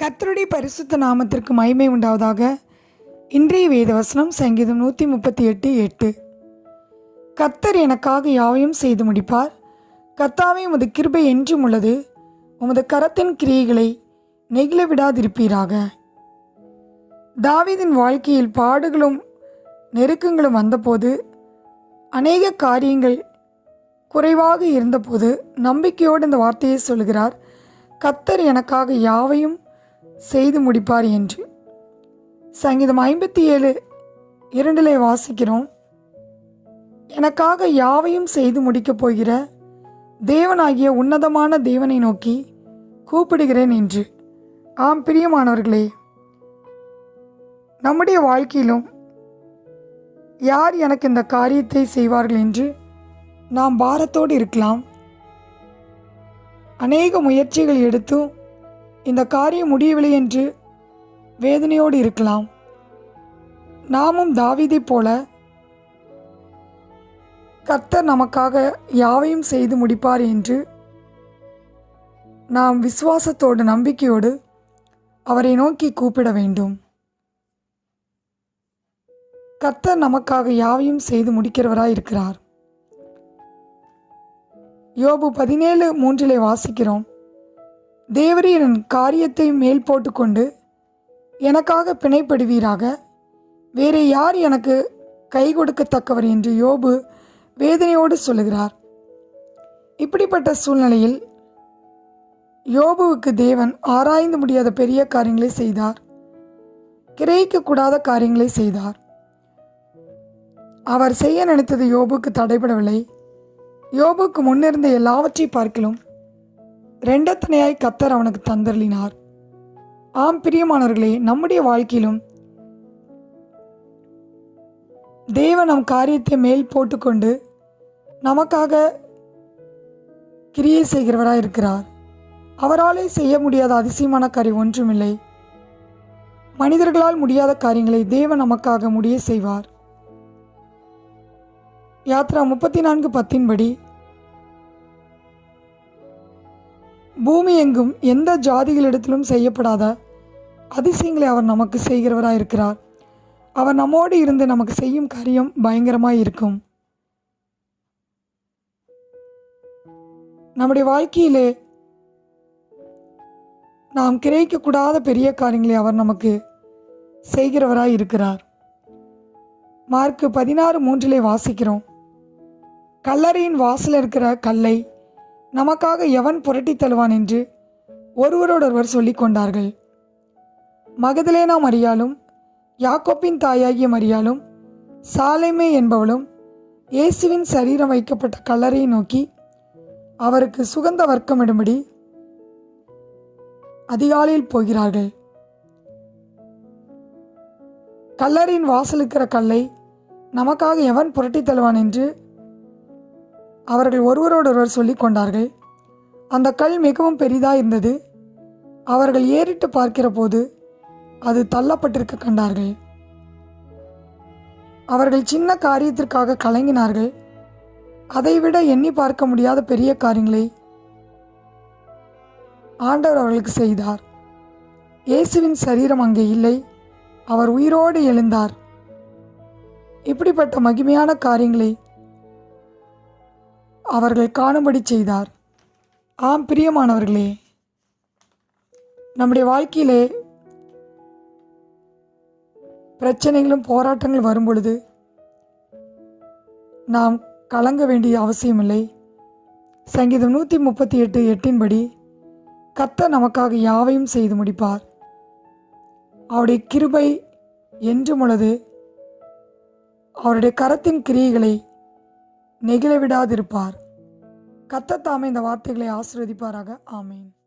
கர்த்தருடைய பரிசுத்த நாமத்திற்கு மகிமை உண்டாவதாக. இன்றைய வேதவசனம் சங்கீதம் நூற்றி முப்பத்தி எட்டு எட்டு. கர்த்தர் எனக்காக யாவையும் செய்து முடிப்பார். கர்த்தாவே உமது கிருபை என்றும் உள்ளது. உமது கரத்தின் கிரியைகளை நெகிழ விடாதிருப்பீராக. தாவிதின் வாழ்க்கையில் பாடுகளும் நெருக்கங்களும் வந்தபோது அநேக காரியங்கள் குறைவாக இருந்தபோது நம்பிக்கையோடு இந்த வார்த்தையை சொல்கிறார் கத்தர் எனக்காக யாவையும் செய்து முடிப்பார் என்று. சங்கீதம் ஐம்பத்தி ஏழு இரண்டிலே வாசிக்கிறோம். எனக்காக யாவையும் செய்து முடிக்கப் போகிற தேவனாகிய உன்னதமான தேவனை நோக்கி கூப்பிடுகிறேன் என்று. ஆம் பிரியமானவர்களே நம்முடைய வாழ்க்கையிலும் யார் எனக்கு இந்த காரியத்தை செய்வார்கள் என்று நாம் பாரத்தோடு இருக்கலாம். அநேக முயற்சிகள் எடுத்தும் இந்த காரியம் முடியவில்லை என்று வேதனையோடு இருக்கலாம். நாமும் தாவிதை போல கர்த்தர் நமக்காக யாவையும் செய்து முடிப்பார் என்று நாம் விசுவாசத்தோடு நம்பிக்கையோடு அவரை நோக்கி கூப்பிட வேண்டும். கர்த்தர் நமக்காக யாவையும் செய்து முடிக்கிறவராய் இருக்கிறார். யோபு பதினேழு மூன்றிலே வாசிக்கிறோம். தேவரீர் என் காரியத்தை மேல் போட்டுக்கொண்டு எனக்காக பிணைப்படுவீராக. வேறு யார் எனக்கு கை கொடுக்கத்தக்கவர் என்று யோபு வேதனையோடு சொல்லுகிறார். இப்படிப்பட்ட சூழ்நிலையில் யோபுவுக்கு தேவன் ஆராய்ந்து முடியாத பெரிய காரியங்களை செய்தார். கிரகிக்கக்கூடாத காரியங்களை செய்தார். அவர் செய்ய நினைத்தது யோபுக்கு தடைபடவில்லை. யோபுக்கு முன்னிருந்த எல்லாவற்றை பார்க்கலும் ரெண்டத்தனையாய் கத்தர் அவனுக்கு தந்தருளினார். ஆம் பிரியமானவர்களே நம்முடைய வாழ்க்கையிலும் தேவன் நம் காரியத்தை மேல் போட்டுக்கொண்டு நமக்காக கிரியை செய்கிறவராக இருக்கிறார். அவராலே செய்ய முடியாத அதிசயமான காரியம் ஒன்றுமில்லை. மனிதர்களால் முடியாத காரியங்களை தேவன் நமக்காக முடிய செய்வார். யாத்ரா முப்பத்தி நான்கு பத்தின்படி பூமி எங்கும் எந்த ஜாதிகளிடத்திலும் செய்யப்படாத அதிசயங்களை அவர் நமக்கு செய்கிறவராக இருக்கிறார் அவர் நம்மோடு இருந்து நமக்கு செய்யும் காரியம் பயங்கரமாக இருக்கும். நம்முடைய வாழ்க்கையிலே நாம் கிரகிக்கக்கூடாத பெரிய காரியங்களை அவர் நமக்கு செய்கிறவராய் இருக்கிறார் மார்க்கு பதினாறு மூன்றிலே வாசிக்கிறோம். கல்லறையின் வாசல் இருக்கிற கல்லை நமக்காக எவன் புரட்டி தழுவான் என்று ஒருவரோடொருவர் சொல்லிக் கொண்டார்கள் மகதலேனா மரியாலும் யாக்கோப்பின் தாயாகிய மரியாலும் சாலைமே என்பவளும் இயேசுவின் சரீரம் வைக்கப்பட்ட கல்லறையை நோக்கி அவருக்கு சுகந்த வர்க்கமிடும்படி அதிகாலையில் போகிறார்கள். கல்லறையின் வாசலுக்கிற கல்லை நமக்காக எவன் புரட்டி தள்ளுவான் என்று அவர்கள் ஒருவரோடொருவர் சொல்லி கொண்டார்கள் அந்த கல் மிகவும் பெரிதாக இருந்தது அவர்கள் ஏறிட்டு பார்க்கிற போது அது தள்ளப்பட்டிருக்க கண்டார்கள். அவர்கள் சின்ன காரியத்திற்காக கலங்கினார்கள். அதைவிட எண்ணி பார்க்க முடியாத பெரிய காரியங்களை ஆண்டவர் அவர்களுக்கு செய்தார். இயேசுவின் சரீரம் அங்கே இல்லை. அவர் உயிரோடு எழுந்தார். இப்படிப்பட்ட மகிமையான காரியங்களை அவர்கள் காணும்படி செய்தார். ஆம் பிரியமானவர்களே நம்முடைய வாழ்க்கையிலே பிரச்சனைகளும் போராட்டங்கள் வரும் பொழுது நாம் கலங்க வேண்டிய அவசியமில்லை. சங்கீதம் நூற்றி முப்பத்தி எட்டு எட்டின்படி கத்த நமக்காக யாவையும் செய்து முடிப்பார். அவருடைய கிருபை என்றும் உள்ளது. அவருடைய கரத்தின் கிரியைகளை நெகிழ விடாதிருப்பார் கத்த இந்த வார்த்தைகளை ஆசிர்வதிப்பாராக. ஆமேன்.